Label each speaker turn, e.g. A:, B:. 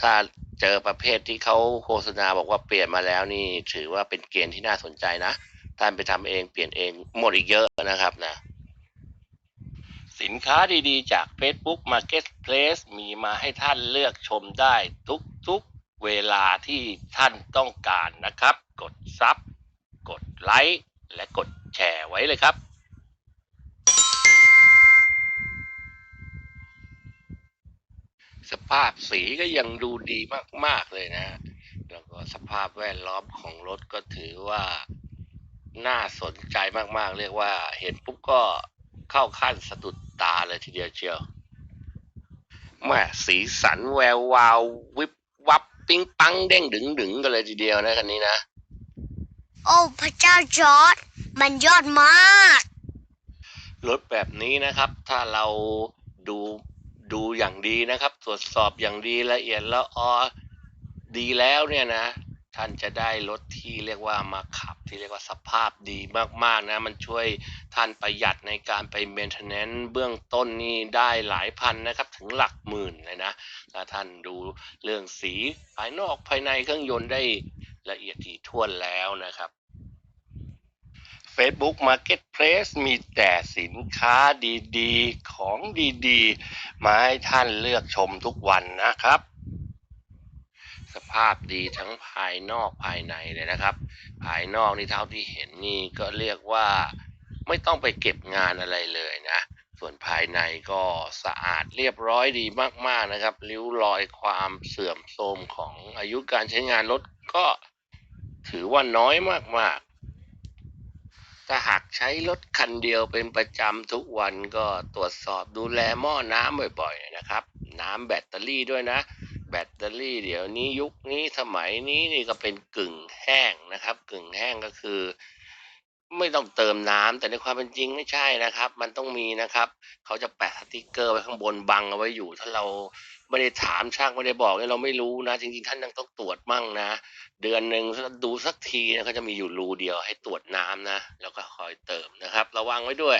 A: ถ้าเจอประเภทที่เขาโฆษณาบอกว่าเปลี่ยนมาแล้วนี่ถือว่าเป็นเกณฑ์ที่น่าสนใจนะท่านไปทำเองเปลี่ยนเองหมดอีกเยอะนะครับนะ สินค้าดีๆ จาก Facebook Marketplace มีมาให้ท่านเลือกชมได้ทุกๆเวลาที่ท่านต้องการนะครับ กดซับกดไลค์และกดแชร์ไว้เลยครับ สภาพสีก็ยังดูดีมาก ๆ เลยนะ แล้วก็สภาพแวดล้อมของรถก็ถือว่าน่าสนใจมากๆ เรียกว่าเห็นปุ๊บก็เข้าขั้นสะดุดตาเลยทีเดียวเชียวแม่สีสันแวววาววิบวับปิ๊งปังเด้งดึงดึงกันเลยทีเดียวนะคันนี้นะ
B: โอ้พระเจ้าจอร์ดมันยอดมาก
A: รถแบบนี้นะครับ ถ้าเราดู ดูอย่างดีนะครับ ตรวจสอบอย่างดีละเอียดแล้วออดีแล้วเนี่ยนะ ท่านจะได้รถที่เรียกว่ามาขับ ที่เรียกว่าสภาพดีมากๆนะ มันช่วยท่านประหยัดในการไปเมนเทนแนนซ์เบื้องต้นนี่ได้หลายพันนะครับ ถึงหลักหมื่นเลยนะถ้าท่านดูเรื่องสีภายนอกภายในเครื่องยนต์ได้ละเอียดถี่ถ้วนแล้วนะครับ Facebook Marketplace มีแต่สินค้าดีๆ ของดีๆ มาให้ท่านเลือกชมทุกวันนะครับ สภาพดีทั้งภายนอกภายในเลยนะครับ ภายนอกนี่เท่าที่เห็นนี่ก็เรียกว่าไม่ต้องไปเก็บงานอะไรเลยนะ ส่วนภายในก็สะอาดเรียบร้อยดีมากๆนะครับ ริ้วรอยความเสื่อมโทรมของอายุการใช้งานรถก็ถือว่าน้อยมากๆ ถ้าหากใช้รถคันเดียวเป็นประจำทุกวันก็ตรวจสอบดูแลหม้อน้ำบ่อยๆนะครับ น้ำแบตเตอรี่ด้วยนะ แบตเตอรี่เดี๋ยวนี้ยุคนี้สมัยนี้นี่ก็เป็นกึ่งแห้งนะครับ กึ่งแห้งก็คือ ไม่ต้องเติมน้ำแต่ในความเป็นจริงไม่ใช่นะครับ มันต้องมีนะครับ เขาจะแปะสติกเกอร์ไว้ข้างบนบังเอาไว้อยู่ ถ้าเราไม่ได้ถามช่างไม่ได้บอกเนี่ยเราไม่รู้นะ จริงๆท่านยังต้องตรวจมั่งนะ เดือนหนึ่งดูสักทีนะเขาจะมีอยู่รูเดียวให้ตรวจน้ำนะ แล้วก็คอยเติมนะครับ ระวังไว้ด้วย